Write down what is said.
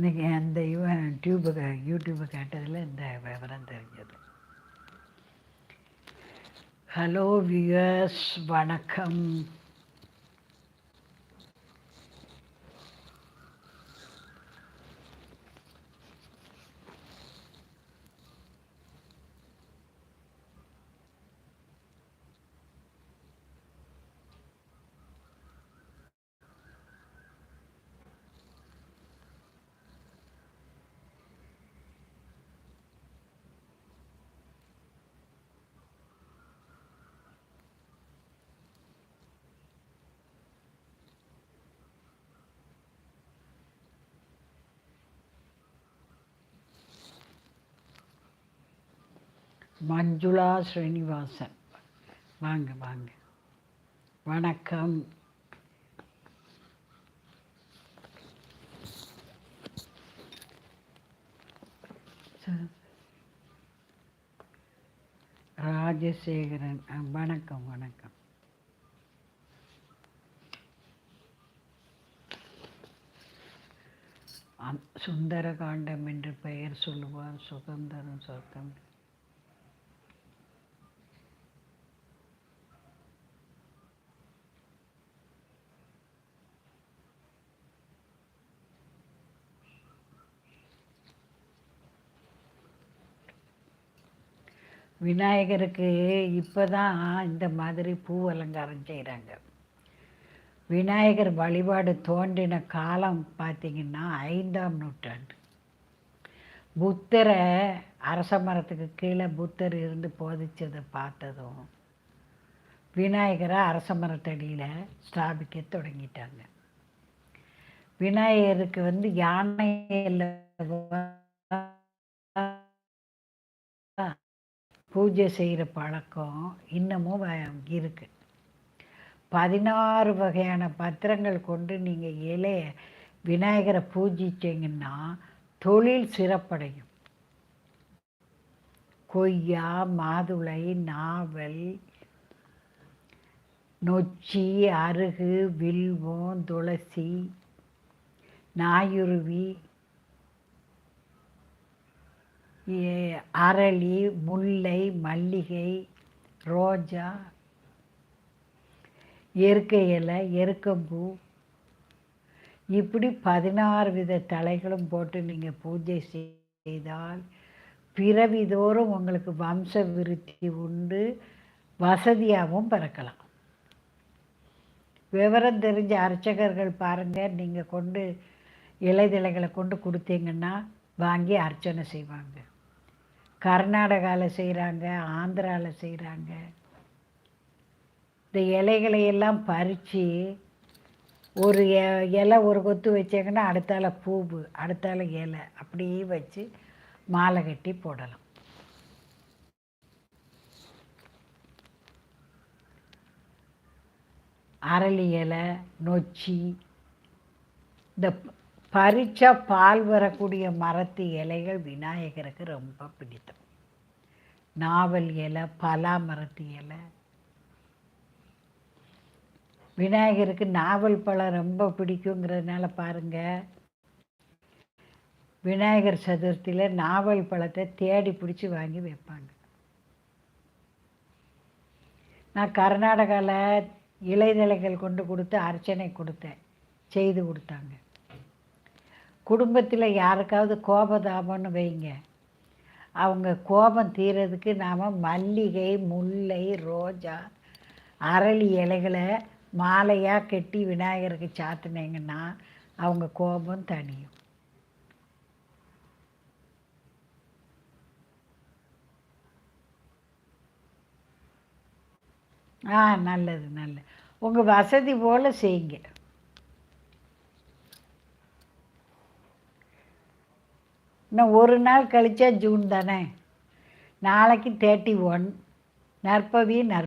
இன்றைக்கி அந்த இவன் டியூபு யூடியூப்பு கேட்டதில் இந்த விவரம் தெரிஞ்சது. ஹலோ வியர்ஸ் வணக்கம். மஞ்சுளா ஸ்ரீனிவாசன். வாங்க வாங்க. வணக்கம். ராஜசேகரன். வணக்கம் வணக்கம். அந் சுந்தரகாண்டம் என்று பெயர் சொல்லுவார் சுதந்திரம் சொர்க்கம். விநாயகருக்கு இப்போ தான் இந்த மாதிரி பூ அலங்காரம் செய்கிறாங்க விநாயகர் வழிபாடு தோன்றின காலம் பார்த்திங்கன்னா ஐந்தாம் நூற்றாண்டு. புத்தரை அரச மரத்துக்கு கீழே புத்தர் இருந்து போதிச்சதை பார்த்ததும் விநாயகரை அரச மரத்தடியில் ஸ்தாபிக்க தொடங்கிட்டாங்க. விநாயகருக்கு வந்து யானையில் பூஜை செய்கிற பழக்கம் இன்னமும் இருக்குது பதினாறு வகையான பத்திரங்கள் கொண்டு நீங்கள் இலைய விநாயகரை பூஜிச்சிங்கன்னா தொழில் சிறப்படையும். கொய்யா மாதுளை நாவல் நொச்சி அருகு வில்வம் துளசி நாயுருவி அரளி முல்லை மல்லிகை ரோஜா இயற்கை இலை எருக்கம்பூ. இப்படி பதினாறு வித தலைகளும் போட்டு நீங்கள் பூஜை செய்தால் பிறவிதோறும் உங்களுக்கு வம்ச விருத்தி உண்டு வசதியாகவும் பிறக்கலாம். விவரம் தெரிஞ்ச அர்ச்சகர்கள் பாருங்கள் நீங்கள் கொண்டு இலைதலைகளை கொண்டு கொடுத்தீங்கன்னா வாங்கி அர்ச்சனை செய்வாங்க. கர்நாடகாவில் செய்கிறாங்க ஆந்திராவில் செய்கிறாங்க இந்த இலைகளை எல்லாம் பறித்து ஒரு எ- இலை ஒரு கொத்து வச்சாங்கன்னா அடுத்தால பூவு அடுத்தால இலை அப்படியே வச்சு மாலை கட்டி போடலாம். அரளி இலை நொச்சி இந்த பறிச்சா பால் வரக்கூடிய மரத்து இலைகள் விநாயகருக்கு ரொம்ப பிடித்தம். நாவல் இலை பலா மரத்து இலை. விநாயகருக்கு நாவல் பழம் ரொம்ப பிடிக்குங்கிறதுனால பாருங்க விநாயகர் சதுர்த்தியில் நாவல் பழத்தை தேடி பிடிச்சி வாங்கி வைப்பாங்க. நான் கர்நாடகாவில் இலைதலைகள் கொண்டு கொடுத்து அர்ச்சனை கொடுத்தேன் செய்து கொடுத்தாங்க. குடும்பத்தில் யாருக்காவது கோபதாபம்னு வைங்க. அவங்க கோபம் தீரதுக்கு நாம் மல்லிகை முல்லை ரோஜா அரளி இலைகளை மாலையாக கட்டி விநாயகருக்கு சாத்தினீங்கன்னா அவங்க கோபம் தணியும். ஆ நல்லது நல்லது. உங்கள் வசதி போல் செய்யுங்க. இன்னும் ஒரு நாள் கழிச்சா ஜூன் தானே? நாளைக்கு தேர்ட்டி ஒன் நற்பவி நற்